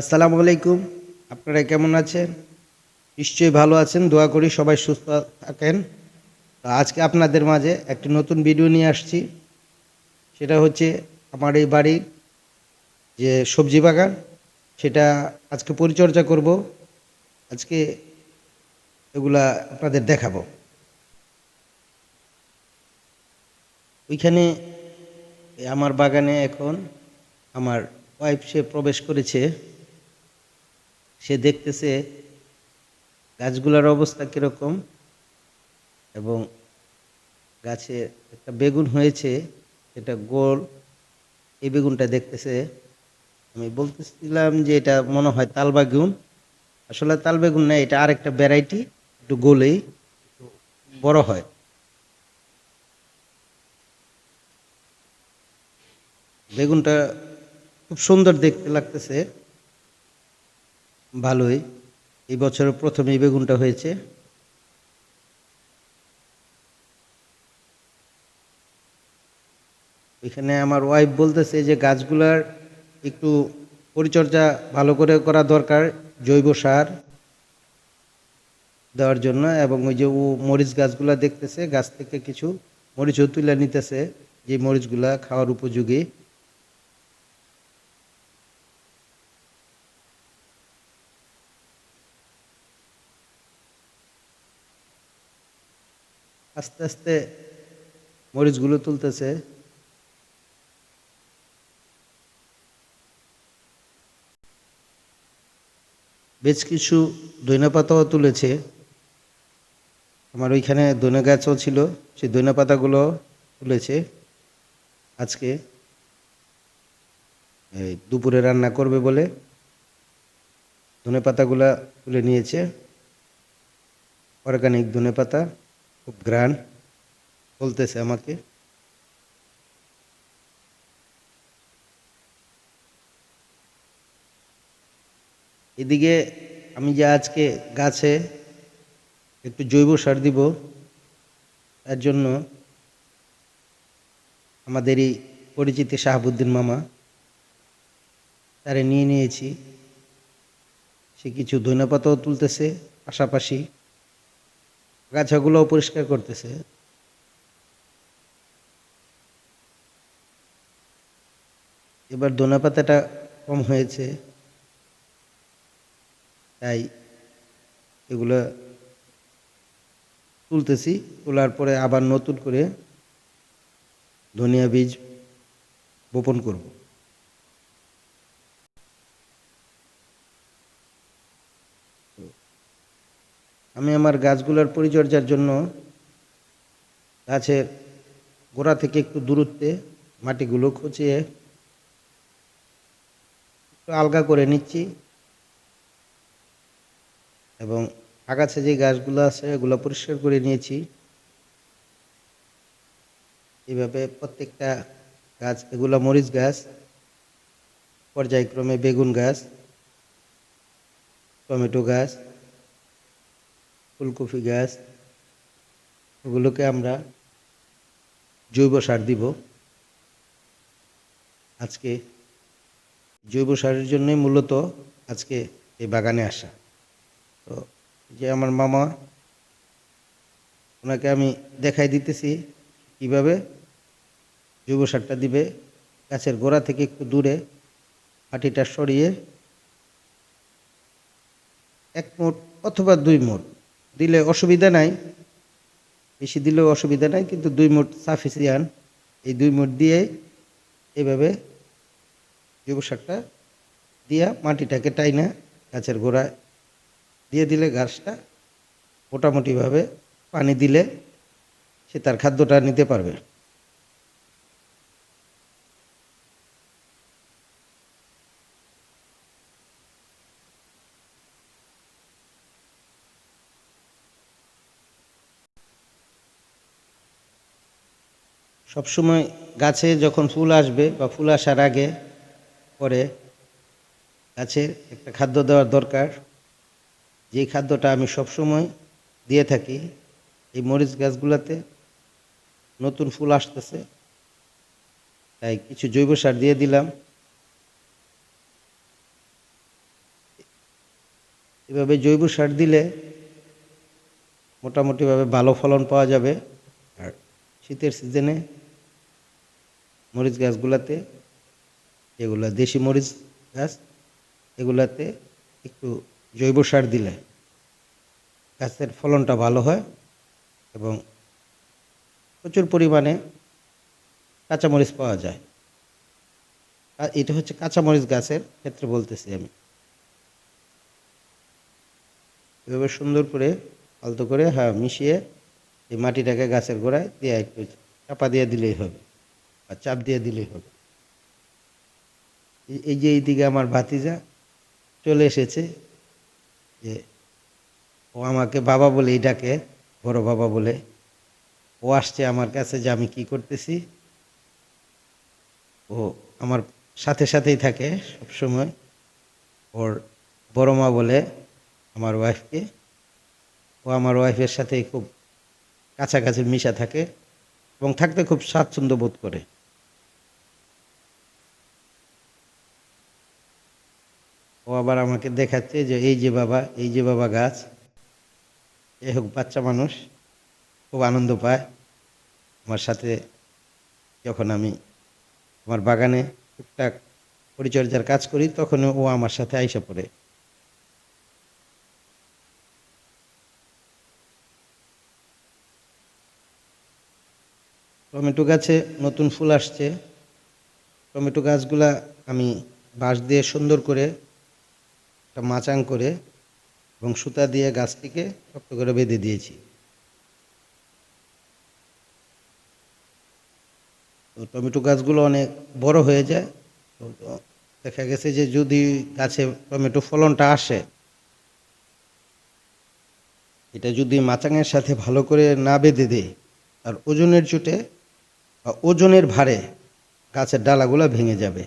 আসসালামু আলাইকুম। আপনারা কেমন আছেন? নিশ্চয়ই ভালো আছেন। দোয়া করি সবাই সুস্থ থাকেন। আজকে আপনাদের মাঝে একটি নতুন ভিডিও নিয়ে আসছি। সেটা হচ্ছে আমার এই বাড়ির যে সবজি বাগান, সেটা আজকে পরিচর্যা করব। আজকে এগুলা আপনাদের দেখাবো। ওইখানে আমার বাগানে এখন আমার ওয়াইফ সে প্রবেশ করেছে। সে দেখতেছে গাছগুলোর অবস্থা কীরকম এবং গাছে একটা বেগুন হয়েছে এটা গোল। এই বেগুনটা দেখতেছে। আমি বলতেছিলাম যে এটা মনে হয় তাল বেগুন। আসলে তাল বেগুন না, এটা আরেকটা ভ্যারাইটি একটু গোলেই, একটু বড় হয়। বেগুনটা খুব সুন্দর দেখতে লাগতেছে। ভালোই। এই বছরের প্রথম এই বেগুনটা হয়েছে। এখানে আমার ওয়াইফ বলতেছে যে গাছগুলার একটু পরিচর্যা ভালো করে করা দরকার, জৈব সার দেওয়ার জন্য এবং ওই যে ও মরিচ গাছগুলা দেখতেছে, গাছ থেকে কিছু মরিচও তুলে নিতেছে। যে মরিচগুলা খাওয়ার উপযোগী। আস্তে আস্তে মরিচগুলো তুলতেছে। বেশ কিছু দইনা পাতাও তুলেছে। আমার ওইখানে দইনা গাছও ছিল, সেই দইনা পাতাগুলো তুলেছে। আজকে এই দুপুরে রান্না করবে বলে ধনে পাতাগুলা তুলে নিয়েছে। অর্গানিক ধনে পাতা খুব গ্রান বলতেছে আমাকে। এদিকে আমি যে আজকে গাছে একটু জৈব সার দিব, তার জন্য আমাদের এই পরিচিত শাহাবুদ্দিন মামা, তারে নিয়ে নিয়েছি। সে কিছু ধনেপাতাও তুলতেছে, পাশাপাশি গাছাগুলোও পরিষ্কার করতেছে। এবার ধনে পাতাটা কম হয়েছে। তাই এগুলো তুলতেছি। তোলার পরে আবার নতুন করে ধনিয়া বীজ বপন করব। আমি আমার গাছগুলোর পরিচর্যার জন্য গাছের গোড়া থেকে একটু দূরত্বে মাটিগুলো খুঁচিয়ে একটু আলগা করে নিচ্ছি। এবং আগাছে যে গাছগুলো আছে, এগুলো পরিষ্কার করে নিয়েছি। এইভাবে প্রত্যেকটা গাছ, এগুলো মরিচ গাছ, পর্যায়ক্রমে বেগুন গাছ, টমেটো গাছ ফুলকপি গাছ, ওগুলোকে আমরা জৈব সার দিব। আজকে জৈব সারের জন্যই মূলত আজকে এই বাগানে আসা। তো যে আমার মামা, ওনাকে আমি দেখাই দিতেছি কীভাবে জৈব সারটা দিবে। গাছের গোড়া থেকে একটু দূরে মাটিটা সরিয়ে এক মোট অথবা দুই মুঠ দিলে অসুবিধা নাই, বেশি দিলেও অসুবিধা নাই, কিন্তু দুই মুঠ সাফিসিয়ান এই দুই মুঠ দিয়ে এইভাবে জৈব সারটা দিয়া মাটিটাকে টাইনা গাছের গোড়ায় দিয়ে দিলে গাছটা মোটামুটিভাবে পানি দিলে সে তার খাদ্যটা নিতে পারবে। সবসময় গাছে যখন ফুল আসবে বা ফুল আসার আগে, পরে গাছে একটা খাদ্য দেওয়ার দরকার। যেই খাদ্যটা আমি সবসময় দিয়ে থাকি, এই মরিচ গাছগুলোতে নতুন ফুল আসতেছে। তাই কিছু জৈব সার দিয়ে দিলাম। এভাবে জৈব সার দিলে মোটামুটিভাবে ভালো ফলন পাওয়া যাবে। আর শীতের সিজনে মরিচ গাছগুলাতে যেগুলো দেশি মরিচ গাছ, এগুলাতে একটু জৈব সার দিলে গাছের ফলনটা ভালো হয় এবং প্রচুর পরিমাণে কাঁচামরিচ পাওয়া যায়। এটা হচ্ছে কাঁচামরিচ গাছের ক্ষেত্রে বলতেছি আমি। এভাবে সুন্দর করে আলতো করে হ্যাঁ মিশিয়ে এই মাটিটাকে গাছের গোড়ায় দিয়ে একটু চাপা দিয়ে দিলেই হবে। বা চাপ দিয়ে দিলেই হবে। এই যে এইদিকে আমার ভাতিজা চলে এসেছে যে ও আমাকে বাবা বলে এটাকে বড় বাবা বলে, ও আসছে আমার কাছে যে আমি কি করতেছি। ও আমার সাথে সাথেই থাকে সব সময় ওর বড় মা বলে আমার ওয়াইফকে ও আমার ওয়াইফের সাথে খুব কাছাকাছি মিশা থাকে এবং থাকতে খুব স্বাচ্ছন্দ্য বোধ করে। আবার আমাকে দেখাচ্ছে যে এই যে বাবা, এই যে বাবা গাছ এই হোক বাচ্চা মানুষ, খুব আনন্দ পায়। আমার সাথে যখন আমি আমার বাগানে টুকটাক পরিচর্যার কাজ করি, তখন ও আমার সাথে আইসা পড়ে। টমেটো গাছে নতুন ফুল আসছে। টমেটো গাছগুলা আমি বাঁশ দিয়ে সুন্দর করে একটা মাচাং করে এবং সুতা দিয়ে গাছটিকে শক্ত করে বেঁধে দিয়েছি। তো টমেটো গাছগুলো অনেক বড় হয়ে যায়। তো দেখা গেছে যে যদি গাছে টমেটো ফলনটা আসে, এটা যদি মাচাঙের সাথে ভালো করে না বেঁধে দেয় আর ওজনের চোটে বা ওজনের ভারে গাছের ডালাগুলো ভেঙে যাবে।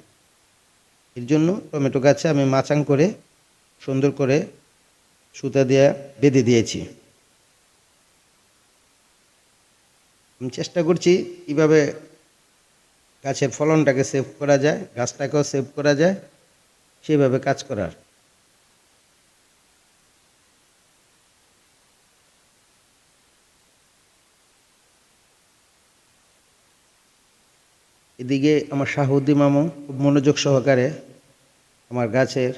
এর জন্য টমেটো গাছে আমি মাচাং করে সুন্দর করে সুতা দিয়ে বেঁধে দিয়েছি। আমি চেষ্টা করছি কীভাবে গাছের ফলনটাকে সেভ করা যায়, গাছটাকেও সেভ করা যায় সেইভাবে কাজ করার। এদিকে আমার শাহুদ্দি মামু খুব মনোযোগ সহকারে আমার গাছের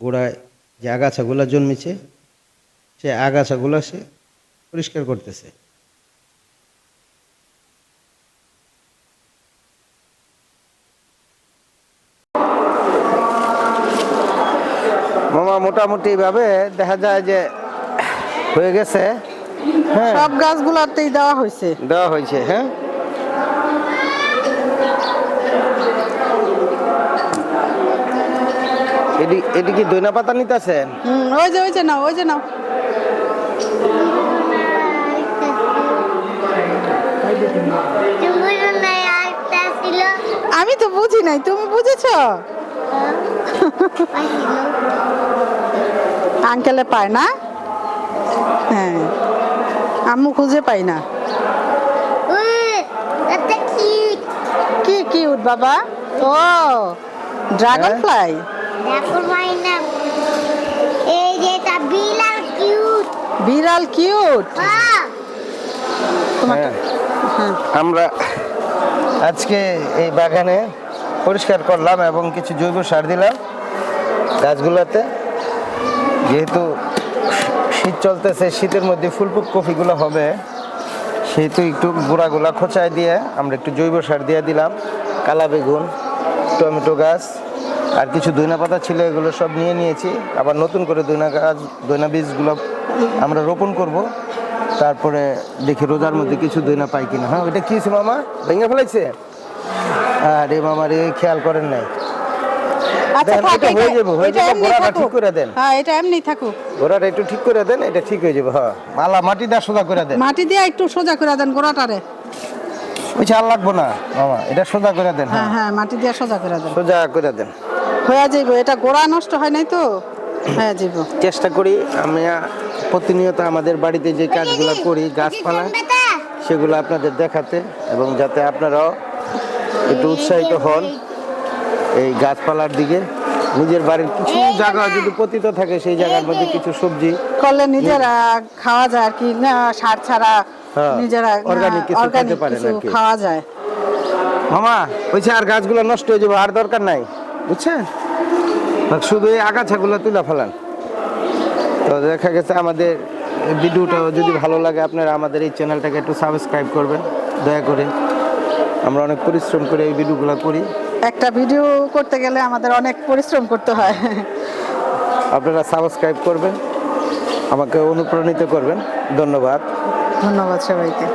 গোড়ায় যে আগাছাগুলো জন্মেছে সে আগাছাগুলো সে পরিষ্কার করতেছে। মামা মোটামুটি ভাবে দেখা যায় যে হয়ে গেছে। হ্যাঁ। সব গাছগুলোতেই দেওয়া হয়েছে। দেওয়া হয়েছে হ্যাঁ? এটি এটি কি দইনা পাতা নিতেছেন? ওই যে ওই যে নাও ওই যে নাও। আমি তো বুঝি নাই তুমি বুঝেছ? আঙ্কেলে পায় না? হ্যাঁ আম্মু খুঁজে পাই না। কি কিউট বাবা? ও ড্রাগন হ্যাঁ? ফ্লাই দেখো মাইনা এই যে বিলাল কিউট বিড়াল কিউট আমরা আজকে এই বাগানে পরিষ্কার করলাম এবং কিছু জৈব সার দিলাম গাছগুলোতে। যেহেতু শীত চলতেছে শীতের মধ্যে ফুলপুক কফিগুলো হবে সেহেতু একটু গোড়াগুলা খোঁচায় দিয়ে আমরা একটু জৈব সার দিয়ে দিলাম। কালা বেগুন টমেটো গাছ আর কিছু দইনা পাতা ছিল এগুলো সব নিয়ে নিয়েছি। আবার নতুন করে দইনা গাছ দইনা বীজগুলো আমরা রোপণ করব। তারপরে দেখি রোজার মধ্যে কিছু দইনা পাই কিনা। হ্যাঁ ওইটা কি মামা? ভেঙে ফেলাইছে আরে মামার এই খেয়াল করেন নাই। আচ্ছা দেন, হয়ে দেন। একটু ঠিক করে দেন এটা ঠিক হয়ে যাবে হ্যাঁ। মালা মাটি সোজা করে দেন। মাটি দিয়ে একটু সোজা করে দেন গোড়াটারে। ওই চাল লাগবো না মামা এটা সোজা করে দেন হ্যাঁ। হ্যাঁ হ্যাঁ মাটি দিয়ে সোজা করে দেন। সোজা করে দেন। হয়ে যাইব এটা গোড়া নষ্ট হয় নাই তো? হয়ে যাইব। চেষ্টা করি আমি প্রতিনিয়ত আমাদের বাড়িতে যে কাজগুলো করি গাছপালা সেগুলো আপনাদের দেখাতে এবং যাতে আপনারাও একটু উৎসাহিত হন এই গাছপালার দিকে। নিজের বাড়ির কিছু জায়গা যদি পতিত থাকে সেই জায়গার মধ্যে কিছু সবজি করলে নিজেরা খাওয়া যায় আর কি না সার ছাড়া হ্যাঁ, নিজেরা organic কিছু খেতে অর্গানিক পারেন। খাওয়া যায়। মামা বলছে আর গাছগুলো নষ্ট হয়ে যাবে আর দরকার নাই? বুঝছেন? শুধু এই আগাছাগুলো তুলে ফেলান। তো দেখা গেছে আমাদের ভিডিওটা যদি ভালো লাগে আপনারা আমাদের এই চ্যানেলটাকে একটু সাবস্ক্রাইব করবেন। দয়া করে আমরা অনেক পরিশ্রম করে এই ভিডিওগুলো করি। একটা ভিডিও করতে গেলে আমাদের অনেক পরিশ্রম করতে হয়। আপনারা সাবস্ক্রাইব করবেন আমাকে অনুপ্রাণিত করবেন। ধন্যবাদ। ধন্যবাদ সবাইকে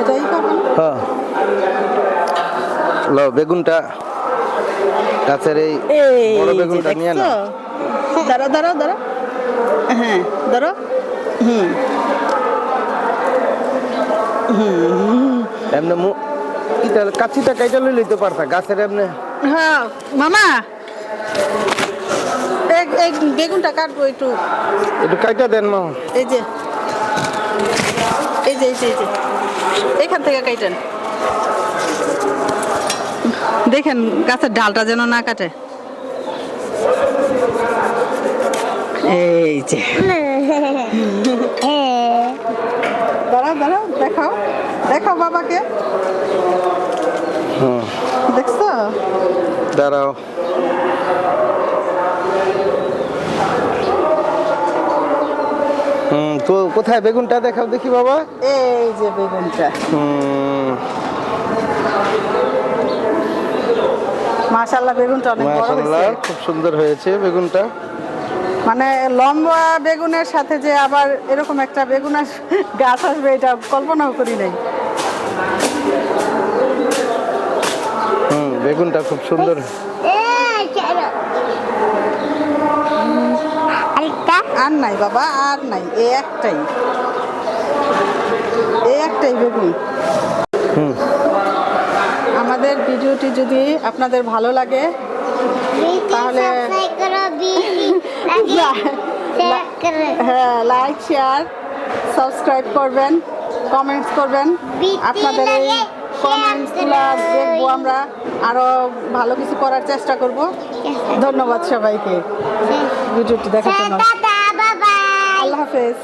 এটাই করবেন হ্যাঁ লো বেগুনটা গাছের এই বড় বেগুনটা নিয়ে না দাঁড়ো দাঁড়ো দাঁড়ো। হ্যাঁ দাঁড়ো। হুম। এমনি মু ইটা কাছিটা কাইটা লই লইতে পারতা গাছের এমনি। হ্যাঁ মামা। এক এক বেগুনটা কাটবো একটু। একটু কাইটা দেন মা এই যে। এই যে এই যে এখান থেকে কাটেন দেখেন গাছের ডালটা যেন না কাটে। এই যে। দাঁড়াও দাঁড়াও দেখাও দেখাও বাবাকে। হুম। দেখছ? দাঁড়াও। হুম তো কোথায়? বেগুনটা দেখাও দেখি বাবা। এই যে বেগুনটা। হুম। মাশাল্লাহ বেগুনটা অনেক বড় মাশাআল্লাহ খুব সুন্দর হয়েছে বেগুনটা। মানে লম্বা বেগুনের সাথে যে আবার এরকম একটা বেগুনের গাছ আসবে এটা কল্পনাও করি নাই। হুম বেগুনটা খুব সুন্দর. আর নাই বাবা আর নাই এই একটাই। এই একটাই বেগুন। হুম। আমাদের ভিডিওটি যদি আপনাদের ভালো লাগে karo. হ্যাঁ লাইক শেয়ার সাবস্ক্রাইব করবেন কমেন্টস করবেন। আপনাদের এই কমেন্টসগুলো দেখব আমরা। আরও ভালো কিছু করার চেষ্টা করব। ধন্যবাদ সবাইকে। ভিডিওটি দেখার জন্য. আল্লাহ হাফেজ.